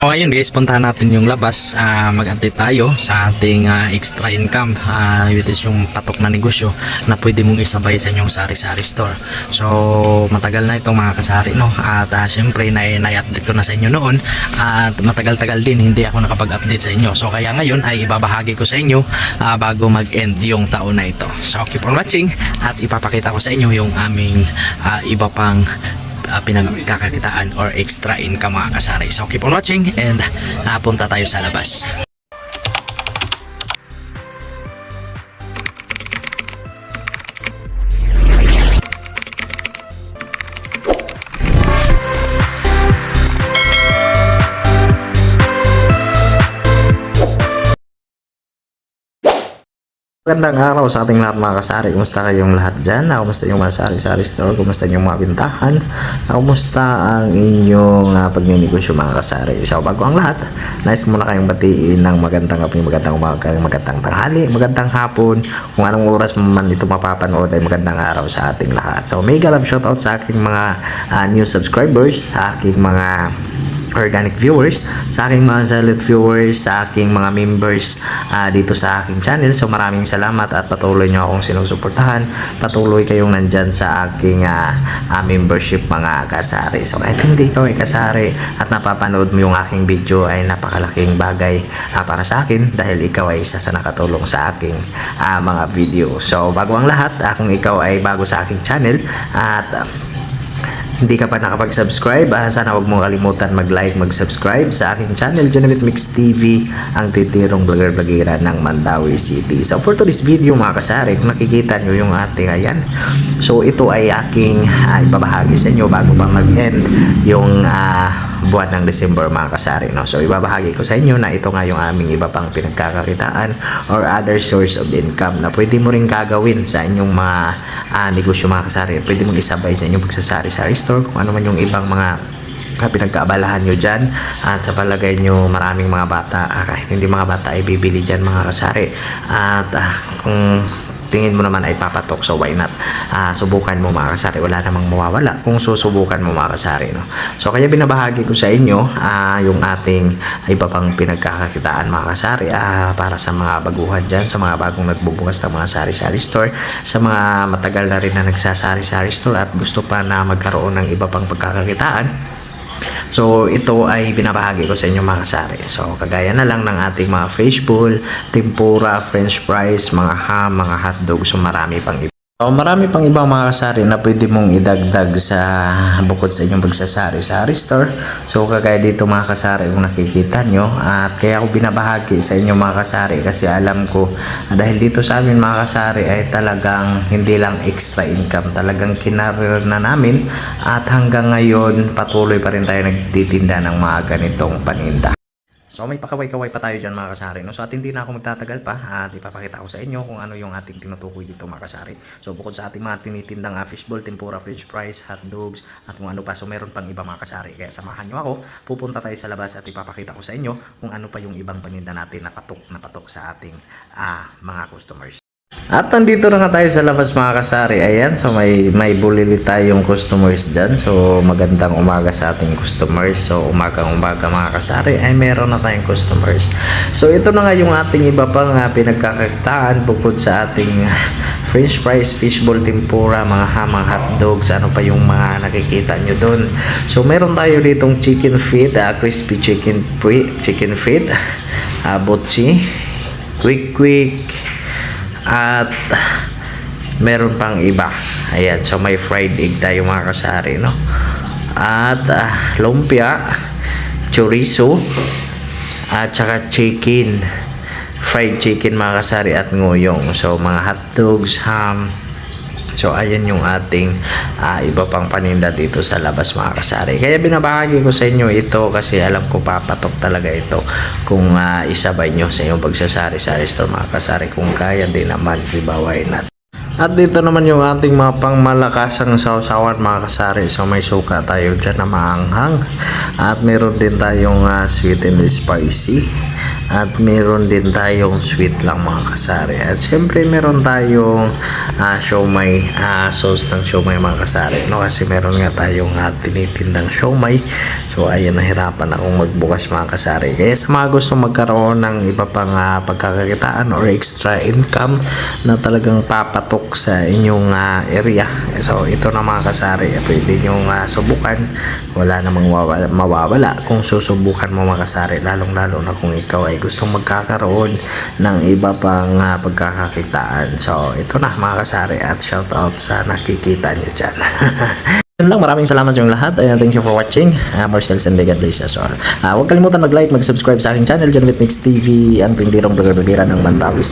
O ngayon guys, puntahan natin yung labas. Ah, mag-update tayo sa ating ah, extra income. Ah, which is yung patok na negosyo na pwede mong isabay sa inyong sari-sari store. So, matagal na itong mga kasari, no? At ah, syempre, na- na-update ko na sa inyo noon. At matagal-tagal din, hindi ako nakapag-update sa inyo. So, kaya ngayon ay ibabahagi ko sa inyo ah, bago mag-end yung taon na ito. So, keep on watching at ipapakita ko sa inyo yung aming ah, iba pang uh, pinagkakakitaan or extra income mga kasari. So keep on watching and uh, punta tayo sa labas. Magandang araw sa ating lahat mga kasari. Kumusta kayong lahat dyan? Kumusta yung mga sari-sari store? Kumusta yung mga bintahan? Ah, Kumusta ang inyong uh, pagninegosyo mga kasari? So bago ang lahat, nais ko muna kayong batiin ng magandang gabi, magandang umaga, magandang tanghali, magandang hapon. Kung anong oras man ito mapapanood ay magandang araw sa ating lahat. So mega love shoutout sa aking mga ah, new subscribers, sa aking mga organic viewers, sa aking mga silent viewers, sa aking mga members ah, dito sa aking channel. So maraming salamat at patuloy nyo akong sinusuportahan. Patuloy kayong nandyan sa aking ah, ah, membership mga kasari. So kahit hindi ikaw ay kasari at napapanood mo yung aking video ay napakalaking bagay ah, para sa akin dahil ikaw ay isa sa nakatulong sa aking ah, mga video. So bago ang lahat, ah, kung ikaw ay bago sa aking channel at ah, hindi ka pa nakapag-subscribe, ah, sana huwag mong kalimutan mag-like, mag-subscribe sa aking channel, Genevieve Mix TV, ang titirong vlogger-vlogera ng Mandawi City. So for today's video mga kasari, nakikita nyo yung ating ayan, so ito ay aking ah, ibabahagi sa inyo bago pa mag-end yung ah, buwan ng December mga kasari. No? So ibabahagi ko sa inyo na ito nga yung aming iba pang pinagkakakitaan or other source of income na pwede mo rin gagawin sa inyong mga ah, negosyo mga kasari. Pwede mong isabay sa inyong pagsasari-sari store kung ano man yung ibang mga ah, pinagkaabalahan nyo dyan at sa palagay nyo maraming mga bata ah, kahit hindi mga bata ay bibili dyan mga kasari at ah, kung tingin mo naman ay papatok so why not? Ah, subukan mo mga kasari. Wala namang mawawala kung susubukan mo mga kasari no? so kaya binabahagi ko sa inyo ah, yung ating iba pang pinagkakakitaan mga kasari ah, para sa mga baguhan dyan sa mga bagong nagbubukas ng mga sari-sari store sa mga matagal na rin na nagsasari-sari store at gusto pa na magkaroon ng iba pang pagkakakitaan So, ito ay binabahagi ko sa inyo mga kasari. So, kagaya na lang ng ating mga fishbowl, tempura, french fries, mga ham, mga hotdog, so marami pang iba. So, marami pang ibang mga kasari na pwede mong idagdag sa bukod sa inyong pagsasari sa store. So, kagaya dito mga kasari kung nakikita nyo. At kaya ako binabahagi sa inyo mga kasari kasi alam ko ah, dahil dito sa amin mga kasari ay talagang hindi lang extra income. Talagang kinarir na namin at hanggang ngayon patuloy pa rin tayo nagtitinda ng mga ganitong paninda. So may pakaway-kaway pa tayo dyan mga kasari. No? So at hindi na ako magtatagal pa at ipapakita ko sa inyo kung ano yung ating tinutukoy dito mga kasari. So bukod sa ating mga tinitindang uh, fishball, tempura, french fries, hot dogs at kung ano pa. So meron pang iba mga kasari. Kaya samahan nyo ako. Pupunta tayo sa labas at ipapakita ko sa inyo kung ano pa yung ibang paninda natin na patok na patok sa ating ah, mga customers. At nandito na nga tayo sa labas mga kasari. Ayan, so may, may bulili tayong customers dyan. So magandang umaga sa ating customers. So umagang umaga mga kasari ay meron na tayong customers. So ito na nga yung ating iba pang uh, pinagkakakitaan bukod sa ating french fries, fishball, tempura, mga ham, mga hotdogs, ano pa yung mga nakikita nyo doon. So meron tayo ditong chicken feet, uh, crispy chicken, chicken feet, uh, butchi, quick quick, at meron pang iba. Ayan, so may fried egg tayo mga kasari, no? At ah, lumpia, chorizo, at saka chicken. Fried chicken mga kasari at nguyong. So mga hot dogs, ham, So ayan yung ating ah, iba pang paninda dito sa labas mga kasari. Kaya binabahagi ko sa inyo ito kasi alam ko papatok talaga ito kung ah, isabay nyo sa inyong pagsasari-sari store mga kasari. Kung kaya din naman, ibaway natin. At dito naman yung ating mga pangmalakasang sausawan mga kasari. So may suka tayo dyan na maanghang. At meron din tayong ah, sweet and spicy. At meron din tayong sweet lang mga kasari. At syempre meron tayong uh, siomay, ah, sauce ng siomay mga kasari. No? Kasi meron nga tayong uh, tinitindang siomay. So ayun, nahirapan akong magbukas mga kasari. Kaya sa mga gusto magkaroon ng iba pang ah, pagkakakitaan or extra income na talagang papatok sa inyong ah, area. So ito na mga kasari, pwede nyo ah, subukan. Wala namang mawawala kung susubukan mo mga kasari. Lalong lalo na kung ikaw ay gustong magkakaroon ng iba pang ah, pagkakakitaan. So ito na mga kasari at shout out sa nakikita nyo dyan. Yun lang, maraming salamat sa inyong lahat. Ayan, thank you for watching. Uh, Marcel and God bless us all. Ah, huwag kalimutan mag-like, mag-subscribe sa aking channel, John Mix TV, ang tindirong lugar ng Mantawi.